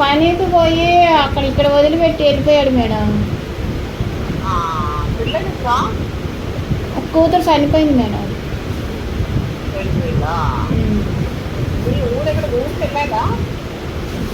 పనికి పోయి అక్కడ ఇక్కడ వదిలిపెట్టి వెళ్ళిపోయాడు మేడం. కూతురు చనిపోయింది మేడం. ఊరు ఎక్కడ? ఊరికి వెళ్ళాడా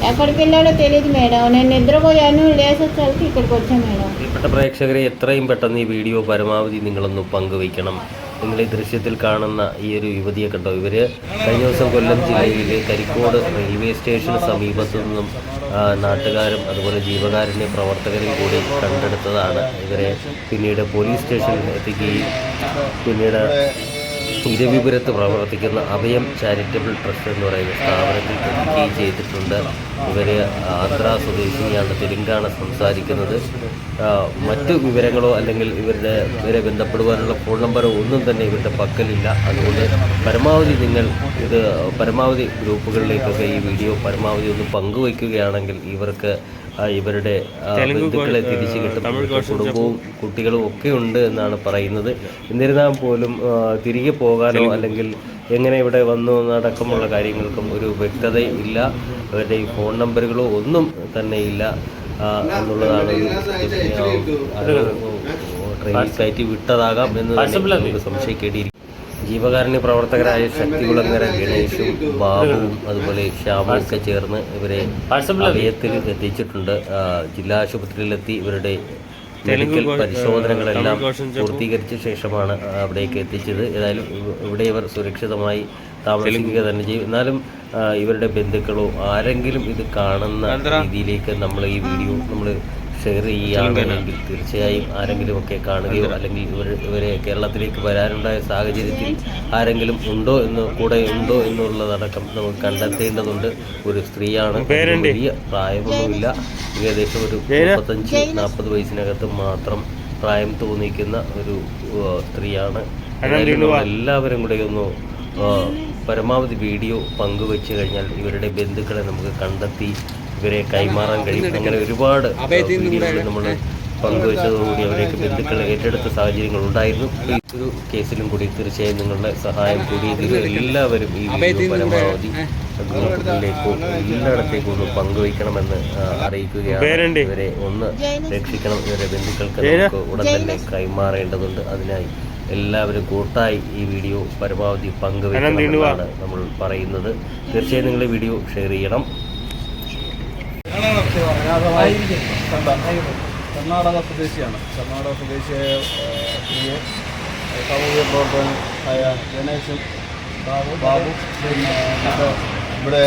ఎక్కడికి వెళ్ళాడో తెలియదు మేడం నేను నిద్రపోయాను లేసొచ్చాక ఇక్కడికి వచ్చాను మేడం പ്രിയപ്പെട്ട പ്രേക്ഷകരെ എത്രയും പെട്ടെന്ന് ഈ വീഡിയോ പരമാവധി നിങ്ങളൊന്ന് പങ്കുവയ്ക്കണം നിങ്ങൾ ഈ ദൃശ്യത്തിൽ കാണുന്ന ഈ ഒരു യുവതിയെ കണ്ടോ ഇവർ കഴിഞ്ഞ ദിവസം കൊല്ലം ജില്ലയിലെ കരിക്കോട് റെയിൽവേ സ്റ്റേഷന് സമീപത്തു നിന്നും ആ, നാട്ടുകാരും അതുപോലെ ജീവകാരുണ്യ പ്രവർത്തകരും കൂടി കണ്ടെടുത്തതാണ് ഇവരെ പിന്നീട് പോലീസ് സ്റ്റേഷനിൽ എത്തിക്കുകയും പിന്നീട് ഇരവിപുരത്ത് പ്രവർത്തിക്കുന്ന അഭയം ചാരിറ്റബിൾ ട്രസ്റ്റ് എന്ന് പറയുന്ന സ്ഥാപനത്തിൽ എത്തിക്കുകയും ചെയ്തിട്ടുണ്ട്. ഇവർ ആന്ധ്ര സ്വദേശിനിയാണ് തെലുങ്കാണ് സംസാരിക്കുന്നത്. മറ്റു വിവരങ്ങളോ അല്ലെങ്കിൽ ഇവരുടെ ഇവരെ ബന്ധപ്പെടുവാനുള്ള ഫോൺ നമ്പറോ ഒന്നും തന്നെ ഇവരുടെ പക്കലില്ല. അതുകൊണ്ട് പരമാവധി നിങ്ങൾ ഇത് പരമാവധി ഗ്രൂപ്പുകളിലേക്കൊക്കെ ഈ വീഡിയോ പരമാവധി ഒന്ന് പങ്കുവയ്ക്കുകയാണെങ്കിൽ ഇവർക്ക് ഇവരുടെ ബന്ധുക്കളെ തിരിച്ചു കിട്ടും. കുടുംബവും കുട്ടികളും ഒക്കെ ഉണ്ട് എന്നാണ് പറയുന്നത്. എന്നിരുന്നാൽ പോലും തിരികെ പോകാനോ അല്ലെങ്കിൽ എങ്ങനെ ഇവിടെ വന്നു എന്നടക്കമുള്ള കാര്യങ്ങൾക്കും ഒരു വ്യക്തത ഇല്ല. അവരുടെ ഈ ഫോൺ നമ്പറുകളോ ഒന്നും തന്നെ ഇല്ല എന്നുള്ളതാണ് ട്രെയിൻ കയറ്റി വിട്ടതാകാം എന്ന് നമുക്ക് സംശയിക്കേണ്ടിയിരിക്കും ജീവകാരുണ്യ പ്രവർത്തകരായ ശക്തികുളങ്ങര ഗണേഷും ബാബുവും അതുപോലെ ശ്യാമും ഒക്കെ ചേർന്ന് ഇവരെ അഭയത്തിൽ എത്തിച്ചിട്ടുണ്ട്. ജില്ലാ ആശുപത്രിയിലെത്തി ഇവരുടെ മെഡിക്കൽ പരിശോധനകളെല്ലാം പൂർത്തീകരിച്ച ശേഷമാണ് അവിടേക്ക് എത്തിച്ചത്. ഏതായാലും ഇവ- ഇവിടെ ഇവർ സുരക്ഷിതമായി താമസിക്കുക തന്നെ ചെയ്യും. എന്നാലും ഇവരുടെ ബന്ധുക്കളോ ആരെങ്കിലും ഇത് കാണുന്ന രീതിയിലേക്ക് നമ്മൾ ഈ വീഡിയോ നമ്മൾ ഷെയർ ചെയ്യുകയാണെങ്കിൽ തീർച്ചയായും ആരെങ്കിലും ഒക്കെ കാണുകയോ അല്ലെങ്കിൽ ഇവർ ഇവരെ കേരളത്തിലേക്ക് വരാനുണ്ടായ സാഹചര്യത്തിൽ ആരെങ്കിലും ഉണ്ടോ എന്ന് കൂടെ ഉണ്ടോ എന്നുള്ളതടക്കം നമുക്ക് കണ്ടെത്തേണ്ടതുണ്ട്. ഒരു സ്ത്രീയാണ്. വലിയ പ്രായമൊന്നുമില്ല. ഏകദേശം ഒരു മുപ്പത്തഞ്ച് നാൽപ്പത് വയസ്സിനകത്ത് മാത്രം പ്രായം തോന്നിക്കുന്ന ഒരു സ്ത്രീയാണ്. എല്ലാവരും കൂടെ ഒന്ന് പരമാവധി വീഡിയോ പങ്കുവെച്ച് കഴിഞ്ഞാൽ ഇവരുടെ ബന്ധുക്കളെ നമുക്ക് കണ്ടെത്തി ഇവരെ കൈമാറാൻ കഴിയും. അങ്ങനെ ഒരുപാട് വീഡിയോകൾ നമ്മൾ പങ്കുവച്ചതോടുകൂടി അവരേക്ക് ബന്ധുക്കളെ ഏറ്റെടുത്ത സാഹചര്യങ്ങൾ ഉണ്ടായിരുന്നു ഈ ഒരു കേസിലും കൂടി തീർച്ചയായും നിങ്ങളുടെ സഹായം കൂടി എല്ലാവരും ഈ പരമാവധി ഗ്രൂപ്പുകളിലേക്കും എല്ലായിടത്തേക്കും ഒന്ന് പങ്കുവയ്ക്കണമെന്ന് അറിയിക്കുകയാണ്. ഇവരെ ഒന്ന് രക്ഷിക്കണം. ഇവരെ ബന്ധുക്കൾക്ക് നമുക്ക് ഉടൻ തന്നെ കൈമാറേണ്ടതുണ്ട്. അതിനായി എല്ലാവരും കൂട്ടായി ഈ വീഡിയോ പരമാവധി പങ്കുവയ്ക്കണമെന്നാണ് നമ്മൾ പറയുന്നത്. തീർച്ചയായും നിങ്ങൾ വീഡിയോ ഷെയർ ചെയ്യണം. കർണാടക സ്വദേശിയാണ്. കർണാടക സ്വദേശിയായ സ്ത്രീയെ സാമൂഹിക പ്രവർത്തകനായ ഗണേശും ബാബു ബാബു പിന്നെ ഇവിടെ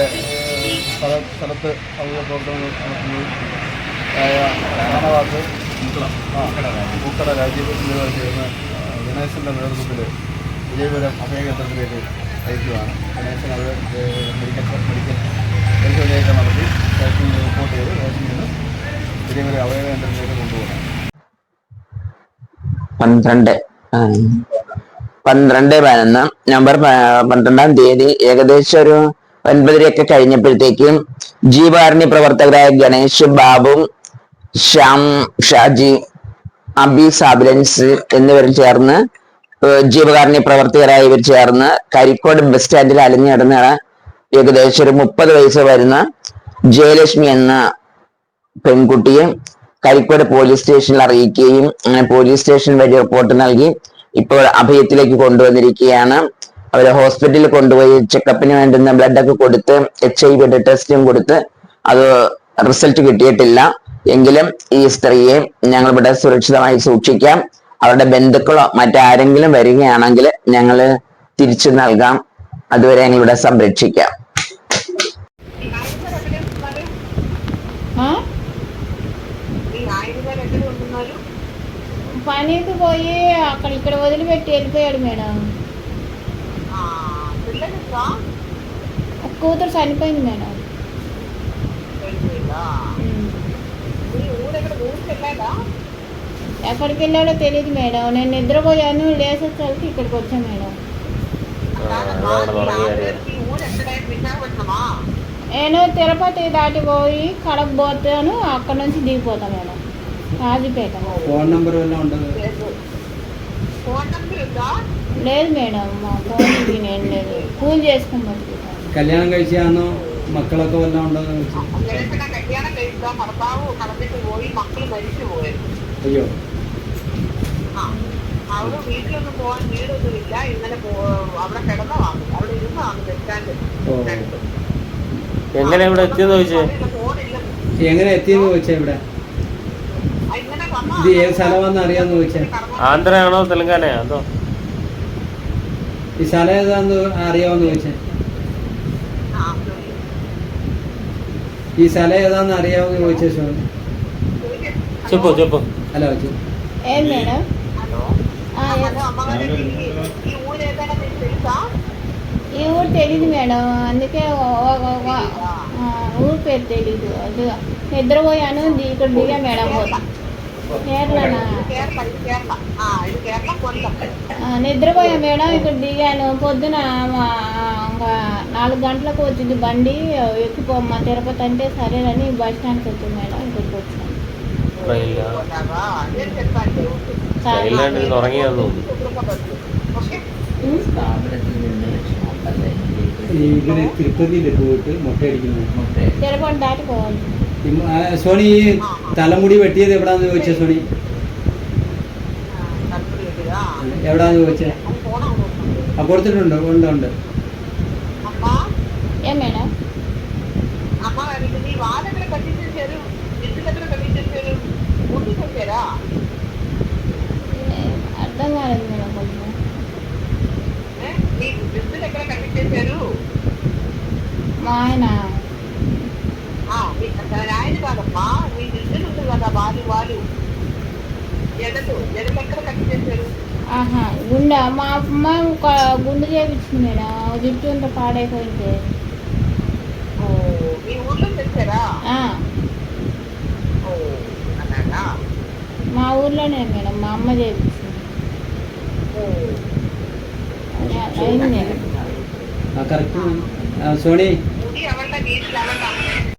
സ്ഥല സ്ഥലത്ത് സാമൂഹിക പ്രവർത്തനങ്ങൾ നടത്തുന്നത് ആയ ഷാനവാസ്. ആ പൂക്കട രാജീവ് എന്നിവർ ചേർന്ന് ഗണേശന്റെ നേതൃത്വത്തിൽ വിജയപുരം അഭയകേന്ദ്രത്തിലേക്ക് അയക്കുകയാണ്. ഗണേശൻ അവർ മെഡിക്കൽ മെഡിക്കൽ പരിശോധനയൊക്കെ നടത്തി വാക്സിൻ റിപ്പോർട്ട് ചെയ്ത് വാക്സിൻ നിന്ന് അവയവ കേന്ദ്രത്തിലേക്ക് കൊണ്ടുപോകണം. പന്ത്രണ്ട്. പന്ത്രണ്ട് പതിനൊന്ന്. നവംബർ പന്ത്രണ്ടാം തീയതി ഏകദേശം ഒരു ഒൻപതരയൊക്കെ കഴിഞ്ഞപ്പോഴത്തേക്കും ജീവാരണി പ്രവർത്തകരായ ഗണേഷ് ബാബു ശ്യാം ഷാജി അബി സാബിലൻസ് എന്നിവർ ചേർന്ന് ജീവകാരുണ്യ പ്രവർത്തകരായ ഇവർ ചേർന്ന് കരിക്കോട് ബസ് സ്റ്റാൻഡിൽ അലഞ്ഞു ഏകദേശം ഒരു മുപ്പത് വയസ്സ് വരുന്ന ജയലക്ഷ്മി എന്ന പെൺകുട്ടിയെ കരിക്കോട് പോലീസ് സ്റ്റേഷനിൽ അറിയിക്കുകയും അങ്ങനെ പോലീസ് സ്റ്റേഷൻ വഴി റിപ്പോർട്ട് നൽകി. ഇപ്പോൾ അഭയത്തിലേക്ക് കൊണ്ടുവന്നിരിക്കുകയാണ്. അവരെ ഹോസ്പിറ്റലിൽ കൊണ്ടുപോയി ചെക്കപ്പിന് വേണ്ടുന്ന ബ്ലഡ് ഒക്കെ കൊടുത്ത് എച്ച് ഐ വിയുടെ ടെസ്റ്റും കൊടുത്ത് അത് റിസൾട്ട് കിട്ടിയിട്ടില്ല. എങ്കിലും ഈ സ്ത്രീയെ ഞങ്ങൾ ഇവിടെ സുരക്ഷിതമായി സൂക്ഷിക്കാം. അവരുടെ ബന്ധുക്കളോ മറ്റാരെങ്കിലും വരികയാണെങ്കിൽ ഞങ്ങൾ തിരിച്ചു നൽകാം. അതുവരെ ഞങ്ങൾ ഇവിടെ സംരക്ഷിക്കാം. పనికి పోయి అక్కడ ఇక్కడ వదిలిపెట్టి వెళ్ళిపోయాడు మేడం. కూతురు చనిపోయింది మేడం. ఎక్కడికి వెళ్ళాడో తెలియదు మేడం. నేను నిద్రపోయాను లేసేసరికి ఇక్కడికి వచ్చాను మేడం. నేను తిరుపతి దాటిపోయి కడప పోతాను అక్కడ నుంచి దిగిపోతాను నేను. రాజపేట. ఫోన్ నంబర్ లేదు మేడం మా ఫోన్ నేను లేదు. ఫోన్ చేసుకున్నాను కళ్యాణం కలిసాను మక్కలతో వల్ల ఉండదు. అయ్యో. అవును వీటిలో ಪೋ మీరు ಇಲ್ಲ ఇందులో ಅವರ ಕಡದ എങ്ങനെ ഇവിടെ എത്തിയെന്ന് ചോദിച്ചേ ഫോണില്ല എങ്ങനെ എത്തിയെന്ന് ചോദിച്ചാ ഇവിടെ ഇങ്ങനെ വന്നാ ഇത് ഏത് സ്ഥലമാണെന്ന് അറിയാന്ന് ചോദിച്ചാ ആന്ധ്രയാണോ തെലങ്കാനയോ അതോ ഈ സ്ഥലം ഏതാന്ന് അറിയാമെന്ന് ചോദിച്ചാ ആ, ശരി. ഈ സ്ഥലം ഏതാന്ന് അറിയാമെന്ന് ചോദിച്ചാ ശോഭ చెప్పు చెప్పు ഹലോ ചോദിച്ചു ఏం మేడం హలో ఆ, హలో ఊరు తెలీదు మేడం. అందుకే ఊరు పేరు తెలీదు. అది నిద్రపోయాను ఇక్కడ దిగా మేడం కేరళనా? నిద్రపోయా మేడం ఇక్కడ దిగాను. పొద్దున నాలుగు గంటలకు వచ్చింది బండి. ఎక్కిపోమ్మా తిరుపతి అంటే సరేనని బస్ స్టాండ్కి వచ్చింది మేడం ఇక్కడికి వచ్చాను ഇവര് തിരുപ്പതിയിൽ പോയിട്ട് മുട്ടയടിക്കുന്നു తిరుపతి దాటిపోవాలి ഈ മ- ആ, സോണി ഈ തലമുടി വെട്ടിയത് എവിടാന്ന് ചോദിച്ചാ സോണി కరెక్ట్గా എവിടാന്ന് ചോദിച്ചാ అది ఫోన్ అవుతుంది ആ കൊടുത്തിട്ടുണ്ട് ഉണ്ട് ഉണ്ട് అమ్మా ఏ మా ఆయన ఆయన కాదమ్మా మీ ఇంటి ఉంది కదా వాళ్ళు వాళ్ళు ఎడలు ఎడలు ఎక్కడ కట్టించేశారు ఆహా గుండె మా అమ్మ ఒక గుండె చేపించింది మేడం. జుట్టు అంతా పాడైపోయింది. ఓ, మీ ఊర్లో తెచ్చారా ఆ, ఓ, అలాగా మా ఊర్లోనే మేడం మా అమ్మ చేపించింది. అయింది.